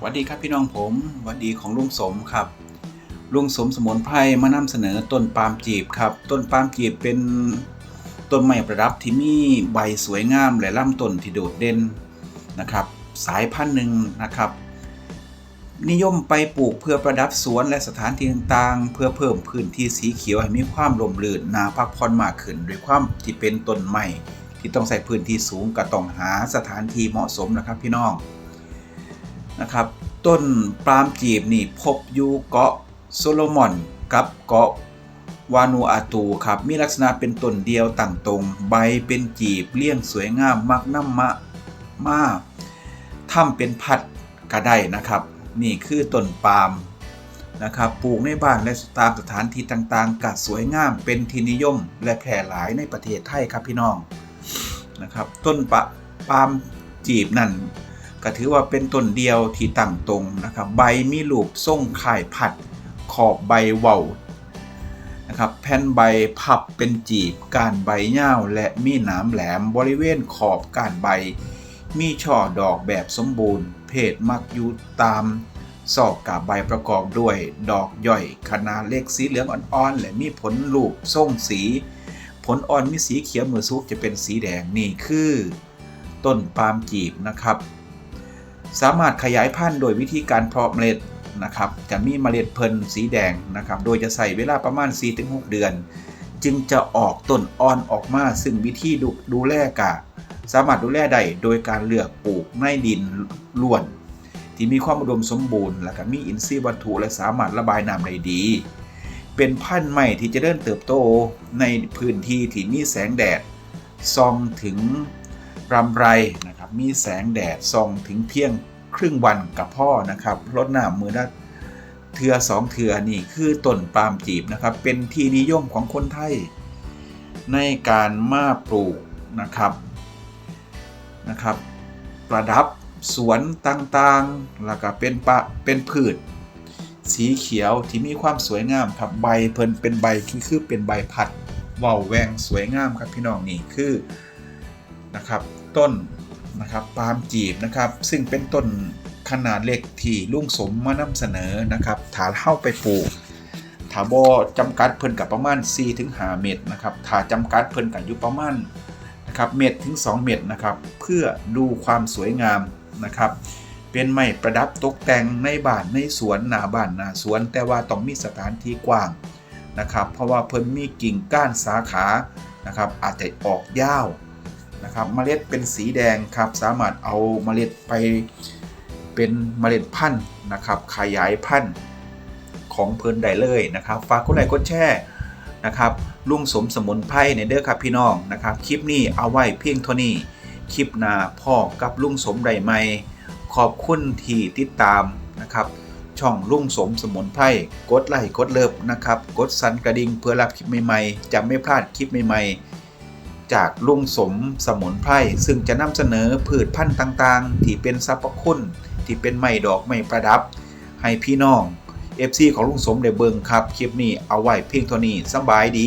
สวัสดีครับพี่น้องผมสวัสดีของลุงสมครับ ลุงสมสมุนไพรมานำเสนอต้นปาล์มจีบครับ ต้นปาล์มจีบเป็นต้นไม้ประดับที่มีใบสวยงามและลำต้นที่โดดเด่นนะครับ สายพันธุ์หนึ่งนะครับ นิยมไปปลูกเพื่อประดับสวนและสถานที่ต่างๆ เพื่อเพิ่มพื้นที่สีเขียวให้มีความร่มรื่นน่าพักผ่อนมากขึ้นด้วยความที่เป็นต้นไม้ที่ต้องใส่พื้นที่สูงก็ต้องหาสถานที่เหมาะสมนะครับพี่น้อง นะครับ ต้นปาล์มจีบนี่พบอยู่เกาะโซโลมอนกับเกาะวานูอาตูครับ มีลักษณะเป็นต้นเดียวต่างตรง ใบเป็นจีบเลี่ยงสวยงามมักน้ำมะมาทำเป็นพัดกระไดนะครับ นี่คือต้นปาล์มนะครับปลูกในบ้านและตามสถานที่ต่างๆกัดสวยงามเป็นที่นิยม และแพร่หลายในประเทศไทยครับพี่น้องนะครับ ต้นปะปาล์มจีบนั่น ก็ถือว่าเป็นต้นเดียวที่ตั้งตรงนะครับใบมีลูกทรงข่ายผัด ขอบใบเว้านะครับแผ่นใบพับเป็นจีบก้านใบยาและมีหนามแหลมบริเวณขอบก้านใบ มีช่อดอกแบบสมบูรณ์ เพศมักอยู่ตามซอกกาบใบประกอบด้วย ดอกย่อยขนาดเล็กสีเหลืองอ่อนๆ และมีผลลูกทรงสี ผลอ่อนมีสีเขียวเมื่อสุกจะเป็นสีแดงนี่คือ ต้นปาล์มจีบนะครับ สามารถขยายพันธุ์โดยวิธีการเพาะเมล็ดนะครับจะมีเมล็ดเพลินสีแดงนะครับโดยจะใส่เวลาประมาณ 4-6 เดือน จึงจะออกต้นอ่อนออกมาซึ่งวิธีดูดูแลกะสามารถดูแลได้โดยการเลือกปลูกในดินล้วน ที่มีความอุดมสมบูรณ์ และก็มีอินทรีย์วัตถุและสามารถระบายน้ำได้ดี เป็นพันธุ์ใหม่ที่จะเริ่มเติบโตในพื้นที่ที่มีแสงแดดส่องถึงรำไรน มีแสงแดดส่องถึงเพียงครึ่งวันกับพ่อนะครับลดน้ำมือละเทือสองเทือนี่คือต้นปาล์มจีบนะครับ เป็นที่นิยมของคนไทย ในการมาปลูกนะครับนะครับ ประดับสวนต่างๆ แล้วก็เป็นปะเป็นพืช สีเขียวที่มีความสวยงามครับใบเพิ่นเป็นใบคือคือเป็นใบผัดเว่าวแวงสวยงามครับพี่น้องนี่คือนะครับ ต้น นะครับปาล์มจีบนะครับซึ่งเป็นต้นขนาดเล็กที่ลุงสมมานำเสนอนะครับถาเข้าไปปลูกถาบอจำกัดเพิ่นกับประมาณ 4 ถึง 5 เมตรนะครับถาจำกัดเพิ่นกับอยู่ประมาณนะครับเมตรถึง 2 เมตรนะครับเพื่อดูความสวยงามนะครับเป็นไม้ประดับตกแต่งในบ้านในสวนหน้าบ้านหน้าสวน แต่ว่าต้องมีสถานที่กว้างนะครับเพราะว่าเพิ่นมีกิ่งก้านสาขานะครับอาจจะออกยาว นะครับเมล็ดเป็นสีแดงครับสามารถเอาเมล็ดไปเป็นเมล็ดพันธุ์นะครับขยายพันธุ์ของเพลินได้เลยนะครับฝากกดไลค์กดแชร์นะครับลุงสมสมุนไพรในเด้อครับพี่น้องนะครับคลิปนี้เอาไว้เพียงเท่านี้คลิปหน้าพ่อกับลุงสมได้ไหมขอบคุณที่ติดตามนะครับช่องลุงสมสมุนไพรกดไลค์กดเลิฟนะครับ กดสั่นกระดิ่งเพื่อรับคลิปใหม่ๆจะไม่พลาดคลิปใหม่ๆ จากลุงสมสมุนไพรซึ่งจะนำเสนอพืชพันธุ์ต่างๆ ที่เป็นสรรพคุณ ที่เป็นไม้ดอกไม้ประดับ ให้พี่น้อง FC ของลุงสมได้เบิ่งครับ คลิปนี้เอาไว้เพียงเท่านี้สบายดี